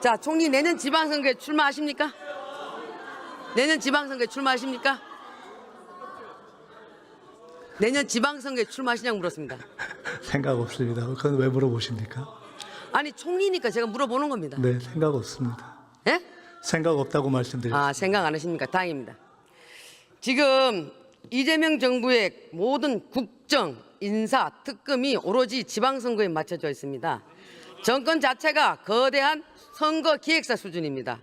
자, 총리 내년 지방선거에 출마하십니까? 내년 지방선거에 출마하십니까? 내년 지방선거에 출마하시냐고 물었습니다. 생각 없습니다. 그건 왜 물어보십니까? 아니, 총리니까 제가 물어보는 겁니다. 네, 생각 없습니다. 예? 생각 없다고 말씀드렸습니다. 아, 생각 안 하십니까? 다행입니다. 지금 이재명 정부의 모든 국정, 인사, 특검이 오로지 지방선거에 맞춰져 있습니다. 정권 자체가 거대한 선거 기획사 수준입니다.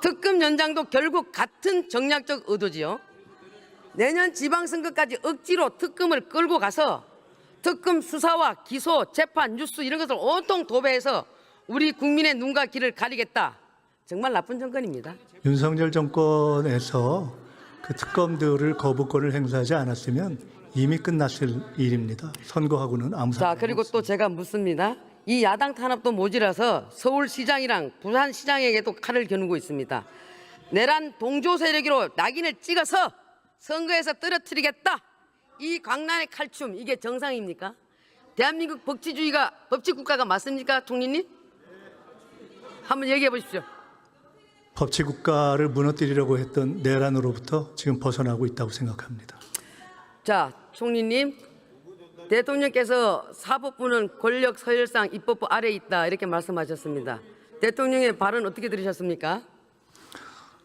특검 연장도 결국 같은 정략적 의도지요. 내년 지방선거까지 억지로 특검을 끌고 가서 특검 수사와 기소, 재판, 뉴스 이런 것을 온통 도배해서 우리 국민의 눈과 귀를 가리겠다. 정말 나쁜 정권입니다. 윤석열 정권에서 그 특검들을 거부권을 행사하지 않았으면 이미 끝났을 일입니다. 선거하고는 아무 자, 상관이 그리고 또 제가 묻습니다. 이 야당 탄압도 모자라서 서울시장이랑 부산시장에게도 칼을 겨누고 있습니다. 내란 동조 세력으로 낙인을 찍어서 선거에서 떨어뜨리겠다. 이 광란의 칼춤 이게 정상입니까? 대한민국 법치주의가 법치 국가가 맞습니까, 총리님? 한번 얘기해 보십시오. 법치 국가를 무너뜨리려고 했던 내란으로부터 지금 벗어나고 있다고 생각합니다. 자, 총리님. 대통령께서 사법부는 권력 서열상 입법부 아래에 있다 이렇게 말씀하셨습니다. 대통령의 발언 어떻게 들으셨습니까?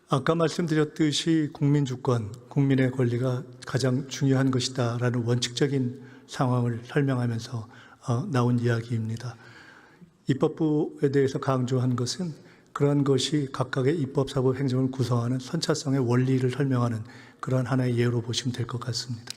아까 말씀드렸듯이 국민 주권, 국민의 권리가 가장 중요한 것이다라는 원칙적인 상황을 설명하면서 어, 나온 이야기입니다. 입법부에 대해서 강조한 것은 그러한 것이 각각의 입법, 사법, 행정을 구성하는 선차성의 원리를 설명하는 그러한 하나의 예로 보시면 될 것 같습니다.